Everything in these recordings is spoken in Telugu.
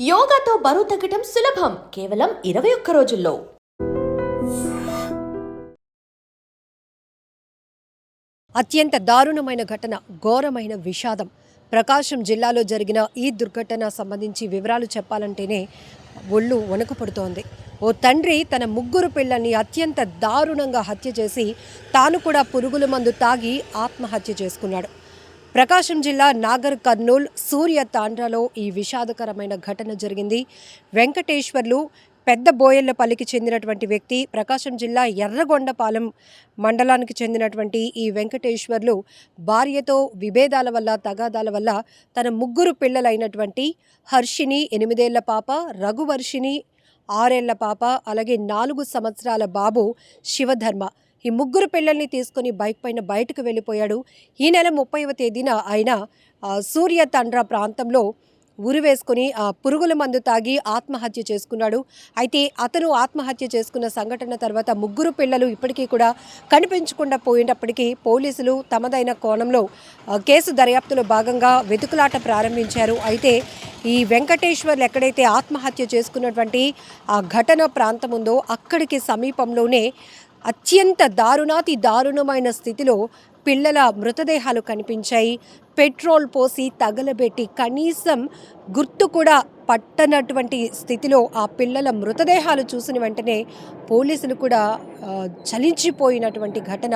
యోగాతో బరువు తగ్గటం సులభం. కేవలం ఇరవై ఒక్క రోజుల్లో. అత్యంత దారుణమైన ఘటన ఘోరమైన విషాదం. ప్రకాశం జిల్లాలో జరిగిన ఈ దుర్ఘటన సంబంధించి వివరాలు చెప్పాలంటేనే ఒళ్ళు వణుకుపడుతోంది. ఓ తండ్రి తన ముగ్గురు పిల్లల్ని అత్యంత దారుణంగా హత్య చేసి తాను కూడా పురుగుల మందు తాగి ఆత్మహత్య చేసుకున్నాడు. ప్రకాశం జిల్లా నాగర్ కర్నూల్ సూర్య తాండ్రాలో ఈ విషాదకరమైన ఘటన జరిగింది. వెంకటేశ్వర్లు పెద్ద బోయల్లపల్లికి చెందినటువంటి వ్యక్తి ప్రకాశం జిల్లా ఎర్రగొండపాలెం మండలానికి చెందినటువంటి ఈ వెంకటేశ్వర్లు భార్యతో విభేదాల వల్ల తగాదాల వల్ల తన ముగ్గురు పిల్లలైనటువంటి హర్షిని ఎనిమిదేళ్ళ పాప రఘువర్షిని ఆరేళ్ళ పాప అలాగే నాలుగు సంవత్సరాల బాబు శివధర్మ. ఈ ముగ్గురు పిల్లల్ని తీసుకుని బైక్ పైన బయటకు వెళ్ళిపోయాడు. ఈ నెల ముప్పైవ తేదీన ఆయన సూర్య తండ్ర ప్రాంతంలో ఉరి వేసుకుని ఆ పురుగుల మందు తాగి ఆత్మహత్య చేసుకున్నాడు. అయితే అతను ఆత్మహత్య చేసుకున్న సంఘటన తర్వాత ముగ్గురు పిల్లలు ఇప్పటికీ కూడా కనిపించకుండా పోయినప్పటికీ పోలీసులు తమదైన కోణంలో కేసు దర్యాప్తులో భాగంగా వెతుకులాట ప్రారంభించారు. అయితే ఈ వెంకటేశ్వర్లు ఎక్కడైతే ఆత్మహత్య చేసుకున్నటువంటి ఆ ఘటన ప్రాంతం ఉందో అక్కడికి సమీపంలోనే అత్యంత దారుణాతి దారుణమైన స్థితిలో పిల్లల మృతదేహాలు కనిపించాయి. పెట్రోల్ పోసి తగలబెట్టి కనీసం గుర్తు కూడా పట్టనటువంటి స్థితిలో ఆ పిల్లల మృతదేహాలు చూసిన వెంటనే పోలీసులు కూడా చలించిపోయినటువంటి ఘటన.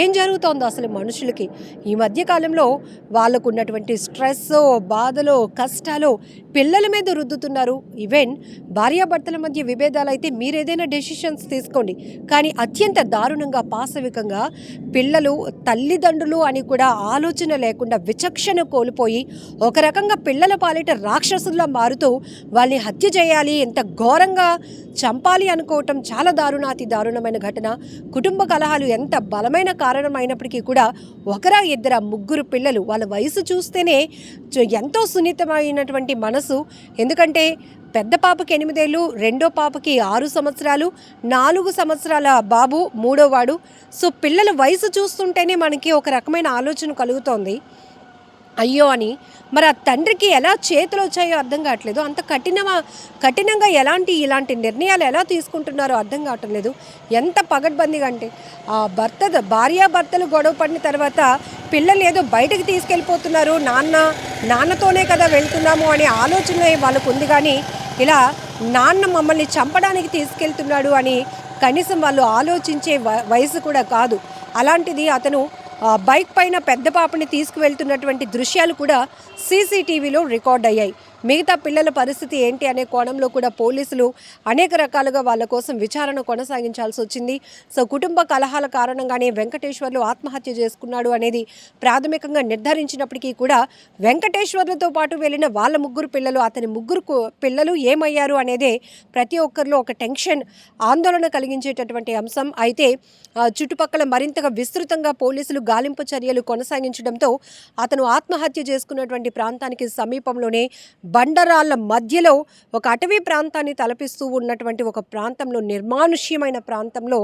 ఏం జరుగుతోందో అసలు మనుషులకి? ఈ మధ్యకాలంలో వాళ్ళకు ఉన్నటువంటి స్ట్రెస్ బాధలో కష్టాలు పిల్లల మీద రుద్దుతున్నారు. ఈవెన్ భార్యాభర్తల మధ్య విభేదాలు అయితే మీరు ఏదైనా డెసిషన్స్ తీసుకోండి. కానీ అత్యంత దారుణంగా పాశవికంగా పిల్లలు తల్లిదండ్రులు అని కూడా ఆలోచన లేకుండా విచక్షణ కోల్పోయి ఒక రకంగా పిల్లల పాలిట రాక్షసుల్లా మారుతూ వాళ్ళని హత్య చేయాలి ఎంత ఘోరంగా చంపాలి అనుకోవటం చాలా దారుణాతి దారుణమైన ఘటన. కుటుంబ కలహాలు ఎంత బలమైన కారణం అయినప్పటికీ కూడా ఒకరా ఇద్దర ముగ్గురు పిల్లలు వాళ్ళ వయసు చూస్తేనే ఎంతో సున్నితమైనటువంటి మనసు. ఎందుకంటే పెద్ద పాపకి ఎనిమిదేళ్ళు రెండో పాపకి ఆరు సంవత్సరాలు నాలుగు సంవత్సరాల బాబు మూడోవాడు సో పిల్లల వయసు చూస్తుంటేనే మనకి ఒక రకమైన ఆలోచన కలుగుతోంది. అయ్యో అని. మరి ఆ తండ్రికి ఎలా చేతులు వచ్చాయో అర్థం కావట్లేదు. అంత కఠినమా కఠినంగా ఎలాంటి ఇలాంటి నిర్ణయాలు ఎలా తీసుకుంటున్నారో అర్థం కావటం లేదు. ఎంత పగడ్బందీగా అంటే ఆ భర్త భార్యాభర్తలు గొడవ పడిన తర్వాత పిల్లలు ఏదో బయటకు తీసుకెళ్ళిపోతున్నారు. నాన్న నాన్నతోనే కదా వెళ్తున్నాము అనే ఆలోచన వాళ్ళకు ఉంది కానీ ఇలా నాన్న మమ్మల్ని చంపడానికి తీసుకెళ్తున్నాడు అని కనీసం వాళ్ళు ఆలోచించే వ- వయసు కూడా కాదు. అలాంటిది అతను బైక్ పైన పెద్ద పాపని తీసుకువెళ్తున్నటువంటి దృశ్యాలు కూడా సీసీటీవీలో రికార్డ్ అయ్యాయి. మిగతా పిల్లల పరిస్థితి ఏంటి అనే కోణంలో కూడా పోలీసులు అనేక రకాలుగా వాళ్ళ కోసం విచారణ కొనసాగించాల్సి వచ్చింది. సో కుటుంబ కలహాల కారణంగానే వెంకటేశ్వర్లు ఆత్మహత్య చేసుకున్నాడు అనేది ప్రాథమికంగా నిర్ధారించినప్పటికీ కూడా వెంకటేశ్వర్లతో పాటు వెళ్ళిన వాళ్ళ ముగ్గురు పిల్లలు అతని ముగ్గురు పిల్లలు ఏమయ్యారు అనేదే ప్రతి ఒక్కరిలో ఒక టెన్షన్ ఆందోళన కలిగించేటటువంటి అంశం. అయితే చుట్టుపక్కల మరింతగా విస్తృతంగా పోలీసులు గాలింపు చర్యలు కొనసాగించడంతో అతను ఆత్మహత్య చేసుకున్నటువంటి ప్రాంతానికి సమీపంలోనే బండరాళ్ళ మధ్యలో ఒక అటవీ ప్రాంతాన్ని తలపిస్తూ ఉన్నటువంటి ఒక ప్రాంతంలో నిర్మానుష్యమైన ప్రాంతంలో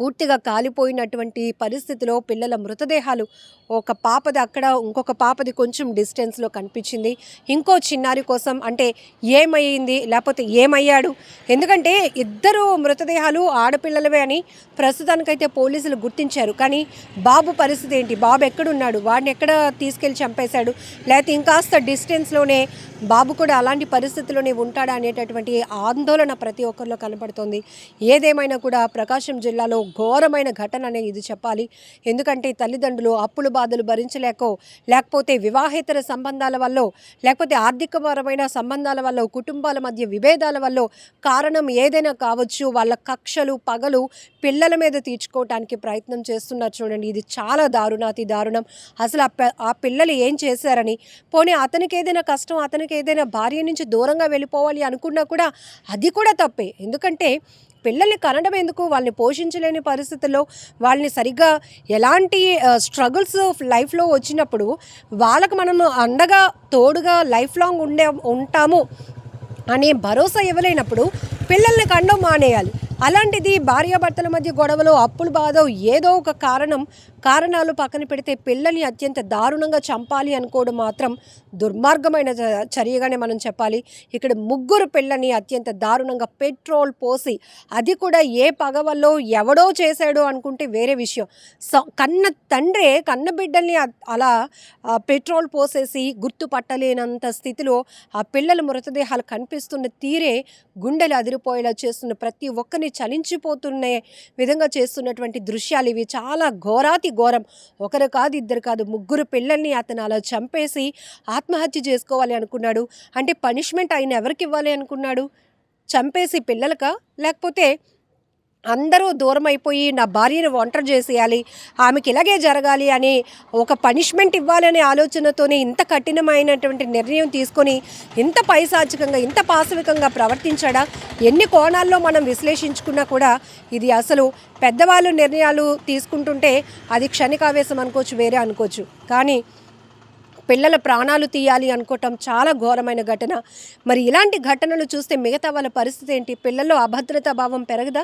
పూర్తిగా కాలిపోయినటువంటి పరిస్థితిలో పిల్లల మృతదేహాలు ఒక పాపది అక్కడ ఇంకొక పాపది కొంచెం డిస్టెన్స్లో కనిపించింది. ఇంకో చిన్నారి కోసం అంటే ఏమయ్యింది లేకపోతే ఏమయ్యాడు? ఎందుకంటే ఇద్దరు మృతదేహాలు ఆడపిల్లలవే అని ప్రస్తుతానికైతే పోలీసులు గుర్తించారు. కానీ బాబు పరిస్థితి ఏంటి? బాబు ఎక్కడున్నాడు? వాడిని ఎక్కడ తీసుకెళ్ళి చంపేశాడు? లేకపోతే ఇంకాస్త డిస్టెన్స్లోనే బాబు కూడా అలాంటి పరిస్థితిలోనే ఉంటాడా అనేటటువంటి ఆందోళన ప్రతి ఒక్కరిలో కనపడుతోంది. ఏదేమైనా కూడా ప్రకాశం జిల్లాలో ఘోరమైన ఘటన అనే ఇది చెప్పాలి. ఎందుకంటే తల్లిదండ్రులు అప్పులు బాధలు భరించలేకో లేకపోతే వివాహేతర సంబంధాల వల్ల లేకపోతే ఆర్థికపరమైన సంబంధాల వల్ల కుటుంబాల మధ్య విభేదాల వల్ల కారణం ఏదైనా కావచ్చు వాళ్ళ కక్షలు పగలు పిల్లల మీద తీర్చుకోవటానికి ప్రయత్నం చేస్తున్నారు చూడండి. ఇది చాలా దారుణాతి దారుణం. అసలు ఆ ఆ పిల్లలు ఏం చేశారని పోనీ అతనికి ఏదైనా కష్టం అతనికి ఏదైనా భార్య నుంచి దూరంగా వెళ్ళిపోవాలి అనుకున్నా కూడా అది కూడా తప్పే. ఎందుకంటే పిల్లల్ని కనడం ఎందుకు? వాళ్ళని పోషించలేని పరిస్థితుల్లో వాళ్ళని సరిగ్గా ఎలాంటి స్ట్రగుల్స్ లైఫ్లో వచ్చినప్పుడు వాళ్ళకు మనం అండగా తోడుగా లైఫ్ లాంగ్ ఉండే ఉంటాము అనే భరోసా ఇవ్వలేనప్పుడు పిల్లల్ని కండం మానేయాలి. అలాంటిది భార్యాభర్తల మధ్య గొడవలు అప్పులు బాధ ఏదో ఒక కారణం కారణాలు పక్కన పెడితే పిల్లల్ని అత్యంత దారుణంగా చంపాలి అనుకోవడం మాత్రం దుర్మార్గమైన చ- చర్యగానే మనం చెప్పాలి. ఇక్కడ ముగ్గురు పిల్లని అత్యంత దారుణంగా పెట్రోల్ పోసి అది కూడా ఏ పగవల్లో ఎవడో చేశాడో అనుకుంటే వేరే విషయం. కన్న తండ్రే కన్న బిడ్డల్ని అలా ఆ, పెట్రోల్ పోసేసి గుర్తుపట్టలేనంత స్థితిలో ఆ పిల్లల మృతదేహాలు కనిపిస్తున్న తీరే గుండెలు అదిరిపోయేలా చేస్తున్న ప్రతి ఒక్కరిని చలించిపోతున్న విధంగా చేస్తున్నటువంటి దృశ్యాలు ఇవి. చాలా ఘోరాతి ఘోరం. ఒకరు కాదు ఇద్దరు కాదు ముగ్గురు పిల్లల్ని అతను అలా చంపేసి ఆత్మహత్య చేసుకోవాలి అనుకున్నాడు. అంటే పనిష్మెంట్ ఆయన ఎవరికి ఇవ్వాలి అనుకున్నాడు? చంపేసి పిల్లలకా? లేకపోతే అందరూ దూరం అయిపోయి నా భార్యను ఒంటరి చేసేయాలి ఆమెకి ఇలాగే జరగాలి అని ఒక పనిష్మెంట్ ఇవ్వాలనే ఆలోచనతోనే ఇంత కఠినమైనటువంటి నిర్ణయం తీసుకొని ఇంత పైశాచికంగా ఇంత పాశవికంగా ప్రవర్తించాడా? ఎన్ని కోణాల్లో మనం విశ్లేషించుకున్నా కూడా ఇది అసలు పెద్దవాళ్ళు నిర్ణయాలు తీసుకుంటుంటే అది క్షణికావేశం అనుకోవచ్చు వేరే అనుకోవచ్చు. కానీ పిల్లల ప్రాణాలు తీయాలి అనుకోవటం చాలా ఘోరమైన ఘటన. మరి ఇలాంటి ఘటనలు చూస్తే మిగతా వాళ్ళ పరిస్థితి ఏంటి? పిల్లల్లో అభద్రతా భావం పెరగదా?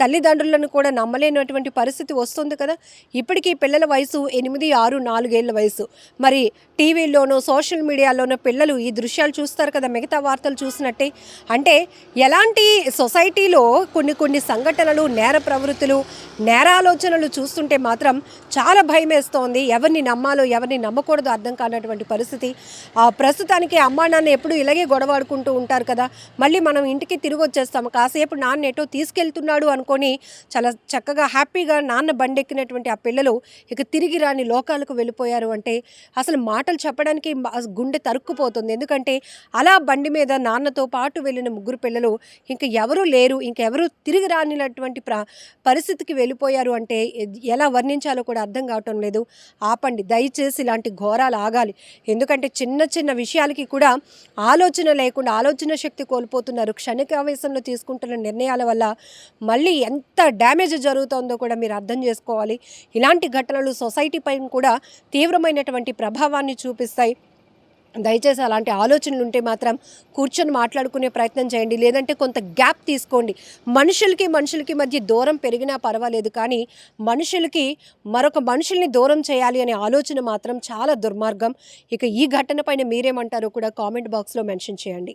తల్లిదండ్రులను కూడా నమ్మలేనటువంటి పరిస్థితి వస్తుంది కదా? ఇప్పటికీ పిల్లల వయసు ఎనిమిది ఆరు నాలుగేళ్ళ వయసు. మరి టీవీల్లోనో సోషల్ మీడియాలోనో పిల్లలు ఈ దృశ్యాలు చూస్తారు కదా? మిగతా వార్తలు చూసినట్టే. అంటే ఎలాంటి సొసైటీలో కొన్ని కొన్ని సంఘటనలు నేర ప్రవృత్తులు నేరాలోచనలు చూస్తుంటే మాత్రం చాలా భయం వేస్తోంది ఎవరిని నమ్మాలో ఎవరిని నమ్మకూడదో అర్థం కానటువంటి పరిస్థితి. ప్రస్తుతానికి అమ్మా నాన్న ఎప్పుడు ఇలాగే గొడవాడుకుంటూ ఉంటారు కదా. మళ్ళీ మనం ఇంటికి తిరిగి వచ్చేస్తాము కాసేపు నాన్న ఎటో తీసుకెళ్తున్నాడు అనుకొని చాలా చక్కగా హ్యాపీగా నాన్న బండెక్కినటువంటి ఆ పిల్లలు ఇక తిరిగి రాని లోకాలకు వెళ్ళిపోయారు అంటే అసలు మాటలు చెప్పడానికి గుండె తరుక్కుపోతుంది. ఎందుకంటే అలా బండి మీద నాన్నతో పాటు వెళ్ళిన ముగ్గురు పిల్లలు ఇంక ఎవరూ లేరు. ఇంకెవరూ తిరిగి రానినటువంటి ప్ర పరిస్థితికి వెళ్ళిపోయారు అంటే ఎలా వర్ణించాలో కూడా అర్థం కావటం లేదు. ఆపండి. దయచేసి ఇలాంటి ఘోరాలు ఆగాలి. ఎందుకంటే చిన్న చిన్న విషయాలకి కూడా ఆలోచన లేకుండా ఆలోచన శక్తి కోల్పోతున్నారు. క్షణికావేశంలో తీసుకుంటున్న నిర్ణయాల వల్ల మళ్ళీ ఎంత డ్యామేజ్ జరుగుతుందో కూడా మీరు అర్థం చేసుకోవాలి. ఇలాంటి ఘటనలు సొసైటీ పైన కూడా తీవ్రమైనటువంటి ప్రభావాన్ని చూపిస్తాయి. దయచేసి అలాంటి ఆలోచనలు ఉంటే మాత్రం కూర్చొని మాట్లాడుకునే ప్రయత్నం చేయండి. లేదంటే కొంత గ్యాప్ తీసుకోండి. మనుషులకి మనుషులకి మధ్య దూరం పెరిగినా పర్వాలేదు. కానీ మనుషులకి మరొక మనుషుల్ని దూరం చేయాలి అనే ఆలోచన మాత్రం చాలా దుర్మార్గం. ఇక ఈ ఘటన పైన మీరేమంటారో కూడా కామెంట్ బాక్స్లో మెన్షన్ చేయండి.